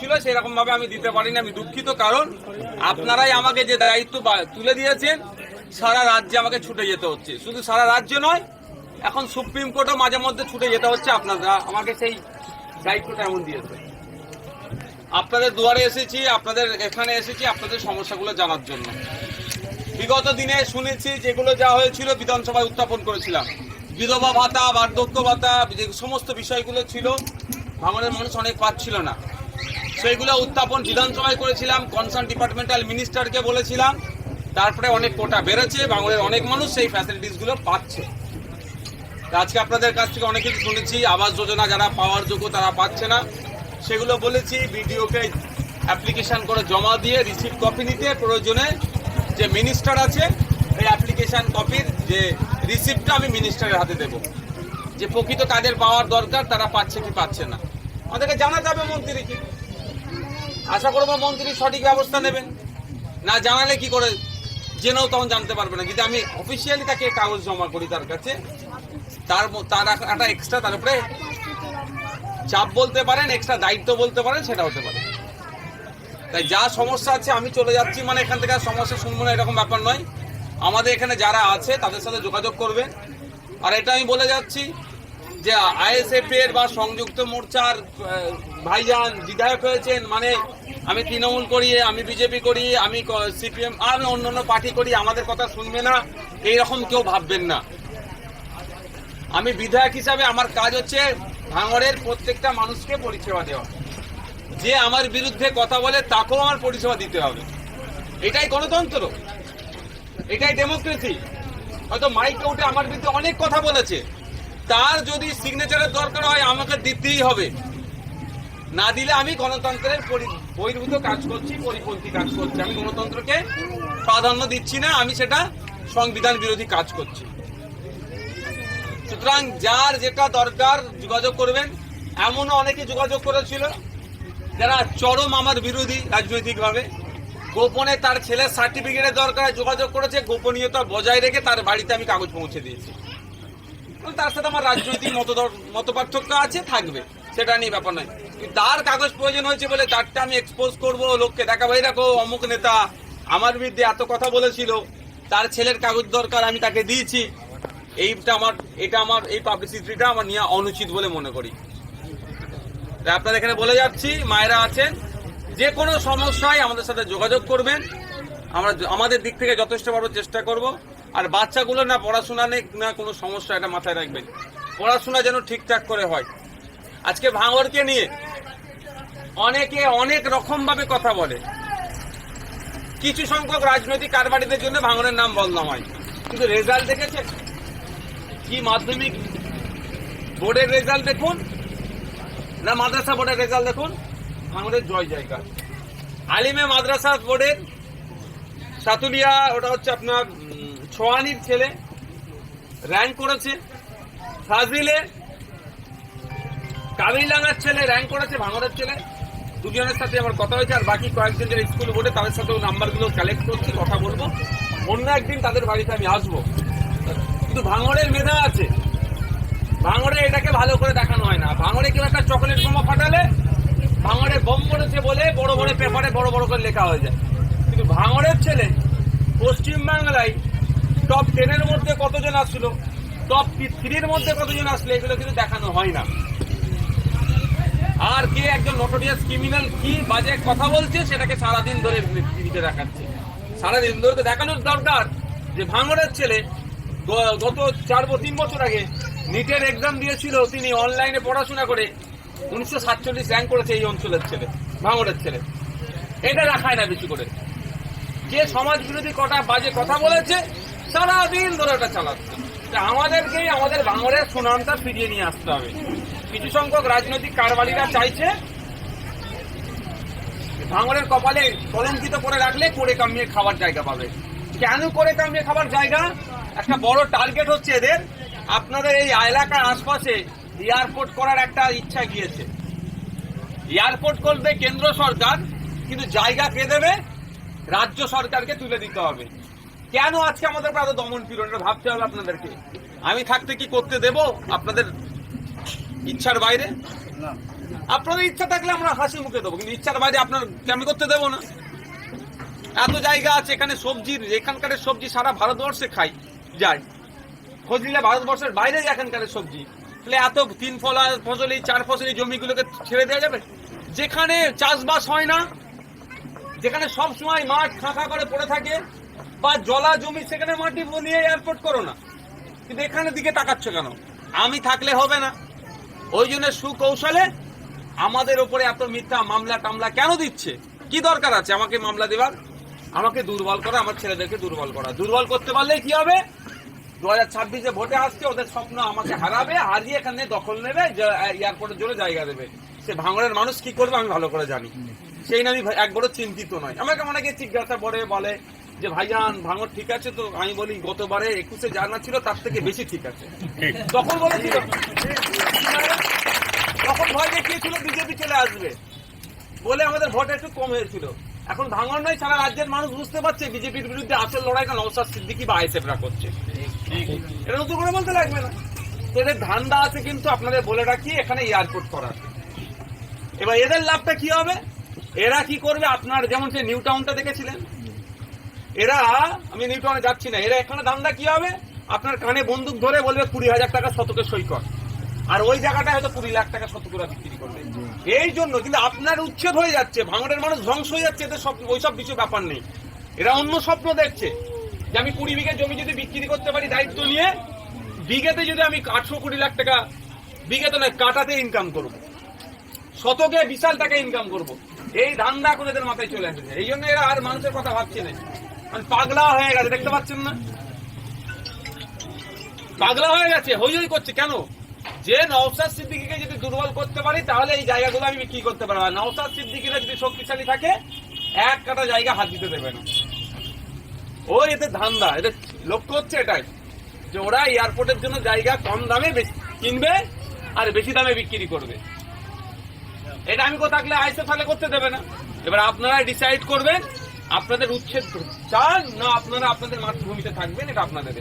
ছিল সেরকম ভাবে আমি দিতে পারিনি, আমি দুঃখিত, কারণ আপনারাই আমাকে যে দায়িত্ব তুলে দিয়েছেন, সারা রাজ্যে আমাকে ছুটে যেতে হচ্ছে। শুধু সারা রাজ্য নয়, এখন সুপ্রিম কোর্টও মাঝে মধ্যে ছুটে যেতে হচ্ছে, আপনারা আমাকে সেই দায়িত্বটা এমন দিয়েছে আপনাদের দুয়ারে এসেছি, আপনাদের এখানে এসেছি, আপনাদের সমস্যাগুলো জানার জন্য। বিগত দিনে শুনেছি, যেগুলো যা হয়েছিল, বিধানসভায় উত্থাপন করেছিলাম। বিধবা ভাতা, বার্ধক্য ভাতা, যে সমস্ত বিষয়গুলো ছিল, ভাঙনের মানুষ অনেক পাচ্ছিল না। সেইগুলো উত্থাপন বিধানসভায় করেছিলাম কনসার্ন ডিপার্টমেন্টাল মিনিস্টারকে বলেছিলাম। তারপরে অনেক কোটা বেড়েছে, বাংলার অনেক মানুষ সেই ফ্যাসিলিটিসগুলো পাচ্ছে। আজকে আপনাদের কাছ থেকে অনেক কিছু শুনেছি, আবাস যোজনা যারা পাওয়ার যোগ্য তারা পাচ্ছে না। সেগুলো বলেছি বিডিওকে অ্যাপ্লিকেশন করে জমা দিয়ে রিসিভ কপি নিতে প্রয়োজনে যে মিনিস্টার আছে এই অ্যাপ্লিকেশন কপির যে রিসিপ্টটা আমি মিনিস্টারের হাতে দেব। যে প্রকৃত কাদের পাওয়ার দরকার, তারা পাচ্ছে কি পাচ্ছে না। আমাদেরকে জানা যাবে মন্ত্রীকে আশা করব মন্ত্রী সঠিক ব্যবস্থা নেবেন। না জানালে কি করে? জেনেও তখন জানতে পারবে না। কিন্তু আমি অফিসিয়ালি তাকে কাগজ জমা করি তার কাছে। তার তার একটা এক্সট্রা তার উপরে চাপ বলতে পারেন এক্সট্রা দায়িত্ব বলতে পারেন, সেটা হতে পারে। তাই যা সমস্যা আছে, আমি চলে যাচ্ছি। মানে এখান থেকে সমস্যা শুনব না, এরকম ব্যাপার নয়। আমাদের এখানে যারা আছে, তাদের সাথে যোগাযোগ করবেন। আর এটা আমি বলে যাচ্ছি যে আইএসএফ এর বা সংযুক্ত মোর্চার ভাইজান বিধায়ক হয়েছেন মানে আমি তৃণমূল করি, আমি বিজেপি করি, আমি সিপিএম আর অন্য অন্য পার্টি করি, আমাদের কথা শুনবে না, এইরকম কেউ ভাববেন না। আমি বিধায়ক হিসাবে আমার কাজ হচ্ছে ভাঙড়ের প্রত্যেকটা মানুষকে পরিষেবা দেওয়া। যে আমার বিরুদ্ধে কথা বলে, তাকেও আমার পরিষেবা দিতে হবে। এটাই গণতন্ত্র। এটাই ডেমোক্রেসি। হয়তো মাইকে উঠে আমার বিরুদ্ধে অনেক কথা বলেছে। তার যদি সিগনেচারের দরকার হয়, আমাকে দিতেই হবে। না দিলে আমি গণতন্ত্রের বহির্ভূত কাজ করছি, পরিপন্থী কাজ করছি। আমি গণতন্ত্রকে প্রাধান্য দিচ্ছি না, আমি সেটা সংবিধান বিরোধী কাজ করছি। সুতরাং যার যেটা দরকার যোগাযোগ করবেন। এমনও অনেকে যোগাযোগ করেছিল, যারা চরম আমার বিরোধী রাজনৈতিকভাবে। গোপনে তার ছেলের সার্টিফিকেটের দরকার, যোগাযোগ করেছে, গোপনীয়তা বজায় রেখে তার বাড়িতে আমি কাগজ পৌঁছে দিয়েছি। তার সাথে আমার রাজনৈতিক মত মত পার্থক্য আছে, থাকবে। সেটা নিয়ে ব্যাপার নয়। তার কাগজ প্রয়োজন হয়েছে বলে তারটা আমি এক্সপোজ করব, লোককে দেখাবো। এই দেখো, অমুক নেতা আমার বিরুদ্ধে এত কথা বলেছিল, তার ছেলের কাগজ দরকার, আমি তাকে দিয়েছি। এইটা আমার এটা আমার এই পাবলিসিটিটা আমার নিয়ে অনুচিত বলে মনে করি। তাই আপনাদের এখানে বলে যাচ্ছি, মায়েরা আছেন। যে কোনো সমস্যায় আমাদের সাথে যোগাযোগ করবেন। আমরা আমাদের দিক থেকে যথেষ্ট পারব চেষ্টা করব। আর বাচ্চাগুলো না পড়াশোনা নেই, না কোনো সমস্যা, এটা মাথায় রাখবেন। পড়াশোনা যেন ঠিকঠাক করে হয়। আজকে ভাঙরকে নিয়ে অনেকে অনেক রকম ভাবে কথা বলে। কিছু সংখ্যক রাজনৈতিক কারবারিদের জন্য ভাঙনের নাম বদনাম হয়। কিন্তু রেজাল্ট দেখেছেন? কি মাধ্যমিক বোর্ডের রেজাল্ট দেখুন? না মাদ্রাসা বোর্ডের রেজাল্ট দেখুন? ভাঙড়ের জয় জায়গা। আলিমে মাদ্রাসা বোর্ডের সাতুলিয়া, ওটা হচ্ছে আপনার ছোয়ানির ছেলে র্যাঙ্ক করেছে। ফাজিলে কাবিলাঙ্গার ছেলে র্যাঙ্ক করেছে, ভাঙড়ের ছেলে। দুজনের সাথে আমার কথা হয়েছে, আর বাকি কয়েকজন যারা স্কুল বোর্ডে তাদের সাথেও নাম্বারগুলো কালেক্ট করছি, কথা বলব। অন্য একদিন তাদের বাড়িতে আমি আসব। কিন্তু ভাঙড়ের মেধা আছে। ভাঙড়ে এটাকে ভালো করে দেখানো হয় না। ভাঙড়ে কেউ একটা চকলেট বোমা ফাটালে, ভাঙড়ে বোম পড়েছে বলে বড় বড় পেপারে বড় বড় করে লেখা হয়ে যায়। কিন্তু ভাঙড়ের ছেলে পশ্চিম বাংলায় টপ টেনের মধ্যে কতজন আসলো টপ থ্রির মধ্যে কতজন আসলে? এগুলো কিন্তু দেখানো হয় না। আর কে একজন নটোরিয়াস ক্রিমিনাল কি বাজে কথা বলছে, সেটাকে সারাদিন ধরে টিভিতে দেখাচ্ছে। সারাদিন ধরে তো দেখানোর দরকার যে ভাঙড়ের ছেলে গত চার তিন বছর আগে নিটের এক্সাম দিয়েছিল, তিনি অনলাইনে পড়াশোনা করে উনিশশো সাতচল্লিশ র্যাঙ্ক করেছে এই অঞ্চলের ছেলে, ভাঙড়ের ছেলে। এটা রাখায় না বেশি করে। যে সমাজ বিরোধী কটা বাজে কথা বলেছে সারাদিন ধরে ওটা চালাচ্ছে। আমাদেরকেই, আমাদের ভাঙড়ের সুনামটা ফিরিয়ে নিয়ে আসতে হবে। কিছু সংখ্যক রাজনৈতিক কারবারিরা চাইছে ভাঙরের কপালে কলঙ্কিত করে রাখলে করে কামিয়ে খাবার জায়গা পাবে। কেন করে কামিয়ে খাবার জায়গা? একটা বড় টার্গেট হচ্ছে এদের। আপনাদের এই এলাকার আশপাশে এয়ারপোর্ট করার একটা ইচ্ছা গিয়েছে। এয়ারপোর্ট করবে কেন্দ্র সরকার, কিন্তু জায়গা কে দেবে? রাজ্য সরকারকে তুলে দিতে হবে। কেন আজকে আমাদের এত দমন পীড়ন? এটা ভাবতে হবে আপনাদেরকে। আমি থাকতে কি করতে দেব? আপনাদের ইচ্ছার বাইরে? আপনাদের ইচ্ছা থাকলে আমরা হাসি মুখে দেবো কিন্তু ইচ্ছার বাইরে আপনার আমি করতে দেবো না? এত জায়গা আছে এখানে সবজির এখানকার সবজি সারা ভারতবর্ষে খাই যায় খোঁজ নিলে ভারতবর্ষের বাইরে এখানকার সবজি। তাহলে এত তিন ফলা ফসলি চার ফসলি জমিগুলোকে ছেড়ে দেওয়া যাবে? যেখানে চাষবাস হয় না যেখানে সব সময় মাঠ খাঁকা করে পড়ে থাকে বা জলা জমি, সেখানে মাটি নিয়ে এয়ারপোর্ট করো না। কিন্তু এখানে দিকে তাকাচ্ছ কেন? আমি থাকলে হবে না। ওই জন্য সুকৌশলে আমাদের ওপরে এত মিথ্যা মামলা টামলা কেন দিচ্ছে? কি দরকার আছে আমাকে মামলা দেওয়ার আমাকে দুর্বল করা, আমার ছেলেদেরকে দুর্বল করা। দুর্বল করতে পারলে কি হবে? দু হাজার ছাব্বিশে ভোটে আসছে, ওদের স্বপ্ন আমাকে হারাবে, হারিয়ে এখানে দখল নেবে এয়ারপোর্টের জন্য জায়গা দেবে। সে ভাঙড়ের মানুষ কি করবে আমি ভালো করে জানি। সেই নিয়ে আমি একবারও চিন্তিত নয় আমাকে অনেকে জিজ্ঞাসা করে, বলে যে ভাইজান ভাঙড় ঠিক আছে তো? আমি বলি গতবারে একুশে জানা ছিল তার থেকে বেশি ঠিক আছে। তখন বলেছিল। তখন ভয় দেখিয়েছিল বিজেপি চলে আসবে। বলে আমাদের ভোট একটু কম হয়েছিল। এখন ভাঙন নয় সারা রাজ্যের মানুষ বুঝতে পারছে বিজেপির বিরুদ্ধে আসল লড়াইটা নওসাদ সিদ্দিকি বা আইসেফরা করছে। এটা নতুন করে বলতে লাগবে না। এদের ধান্দা আছে কিন্তু আপনাদের বলে রাখি এখানে এয়ারপোর্ট করার এবার এদের লাভটা কি হবে? এরা কি করবে? আপনার যেমন সে নিউ টাউনটা দেখেছিলেন। এরা, আমি নিউ টাউনে যাচ্ছি না, এরা এখানে ধান্দা কি হবে? আপনার কানে বন্দুক ধরে বলবে কুড়ি হাজার টাকা শতকে সই কর আর ওই জায়গাটা হয়তো কুড়ি লাখ টাকা শতকরা বিক্রি করবে। এই জন্য কিন্তু আপনার উচ্ছেদ হয়ে যাচ্ছে, ভাঙড়ের মানুষ ধ্বংস হয়ে যাচ্ছে, এদের সব ওইসব কিছু ব্যাপার নেই। এরা অন্য স্বপ্ন দেখছে যে আমি কুড়ি বিঘে জমি যদি বিক্রি করতে পারি দায়িত্ব নিয়ে, বিঘেতে যদি আমি আটশো কুড়ি লাখ টাকা, বিঘেতে নয়, কাটাতে ইনকাম করব। শতকে বিশাল টাকা ইনকাম করব। এই ধান্দা এখন এদের মাথায় চলে এসেছে। এই জন্য এরা আর মানুষের কথা ভাবছে না। মানে পাগলা হয়ে গেছে, দেখতে পাচ্ছেন না? পাগলা হয়ে গেছে, হই হই করছে, কেন? যে নওসাদ সিদ্দিকিকে যদি দুর্বল করতে পারি, তাহলে এই জায়গাগুলো আমি বিক্রি করতে পারব? নওসাদ সিদ্দিকিরা যদি শক্তিশালী থাকে, এক কাটা জায়গা হাত দিতে দেবে না। ও এতে ধান্দা, এদের লক্ষ্য হচ্ছে এটাই, যে ওরা এয়ারপোর্টের জন্য জায়গা কম দামে কিনবে আর বেশি দামে বিক্রি করবে। এটা আমি কোথাও থাকলে আইসে তাহলে করতে দেবে না। এবার আপনারা ডিসাইড করবেন আপনাদের উচ্ছেদ চান? না, আপনারা আপনাদের মাতৃভূমিতে থাকবেন, এটা আপনাদের।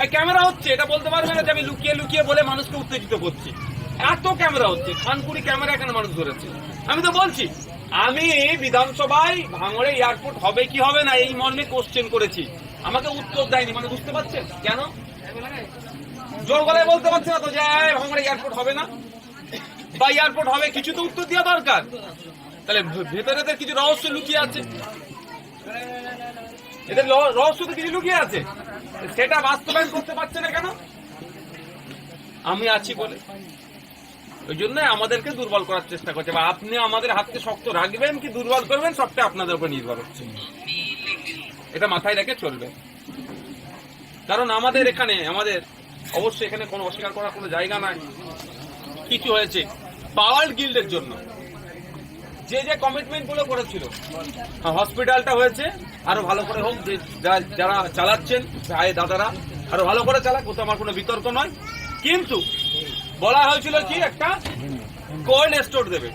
আর ক্যামেরা হচ্ছে, এটা বলতে পারবে না যে আমি লুকিয়ে লুকিয়ে বলে মানুষকে উত্তেজিত করছি। এত ক্যামেরা হচ্ছে খানপুরি ক্যামেরা এখানে মানুষ ধরেছে। আমি তো বলছি, আমি বিধানসভায় ভাঙড়ে এয়ারপোর্ট হবে কি হবে না, এই মর্মে কোশ্চেন করেছি। আমাকে উত্তর দেয়নি মানে বুঝতে পারছেন? কেন? জোর গলায় বলতে পারছে না তো যে ভাঙড়ে এয়ারপোর্ট হবে না? বা এয়ারপোর্ট হবে, কিছু তো উত্তর দেওয়া দরকার। তাহলে ভেতরে কিছু রহস্য লুকিয়ে আছে। এদের রহস্য তো কিছু লুকিয়ে আছে। সেটা বাস্তবায়ন করতে পারছে না কেন? আমি আছি বলে। ওই জন্য আমাদেরকে দুর্বল করার চেষ্টা করছে। বা আপনি আমাদের হাতকে শক্ত রাখবেন কি দুর্বল করবেন, সবটা আপনাদের উপর নির্ভর হচ্ছে। এটা মাথায় রেখে চলবে। কারণ আমাদের এখানে, আমাদের অবশ্যই এখানে কোনো অস্বীকার করার কোনো জায়গা নাই। কিছু হয়েছে। পাওয়ার গিল্ডের জন্য। যে যে কমিটমেন্টগুলো করেছিল। হ্যাঁ, হসপিটালটা হয়েছে আরও ভালো করে হোক যা- যারা চালাচ্ছেন ভাই দাদারা আরও ভালো করে চালাক ওতে আমার কোনো বিতর্ক নয়। কিন্তু বলা হয়েছিল কি একটা কোল্ড স্টোর দেবে।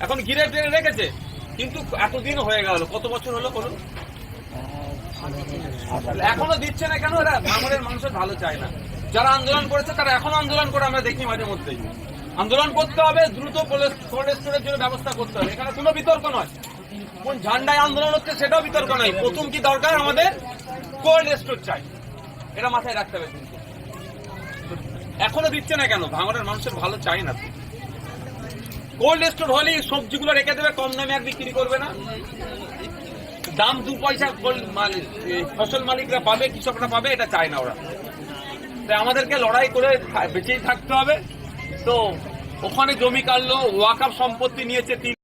এখন ঘিরে টেনে রেখেছে কিন্তু এতদিন হয়ে গেল কত বছর হলো বলুন? এখনও দিচ্ছে না কেন? এরা আমাদের মানুষের ভালো চায় না। যারা আন্দোলন করেছে তারা এখনও আন্দোলন করে আমরা দেখি মাঝে মধ্যেই। আন্দোলন করতে হবে, দ্রুত কোল্ড স্টোরের জন্য ব্যবস্থা করতে হবে। এখানে কোনো বিতর্ক নয়। কোন ঝান্ডায় আন্দোলন হচ্ছে সেটাও বিতর্ক নয়। প্রথম কি দরকার আমাদের? কোল্ড স্টোর চাই। এটা মাথায় রাখতে হবে। কিন্তু এখনও দিচ্ছে না কেন? ভাঙড়ের মানুষের ভালো চাই না। কোল্ড স্টোর হলেই সবজিগুলো রেখে দেবে, কম দামে আর বিক্রি করবে না। দাম দু পয়সা মানে ফসল মালিকরা পাবে, কৃষকরা পাবে, এটা চায় না ওরা। তাই আমাদেরকে লড়াই করে বেঁচেই থাকতে হবে। তো ওখানে জমি কাটলো ওয়াকাপ সম্পত্তি নিয়েছে তিন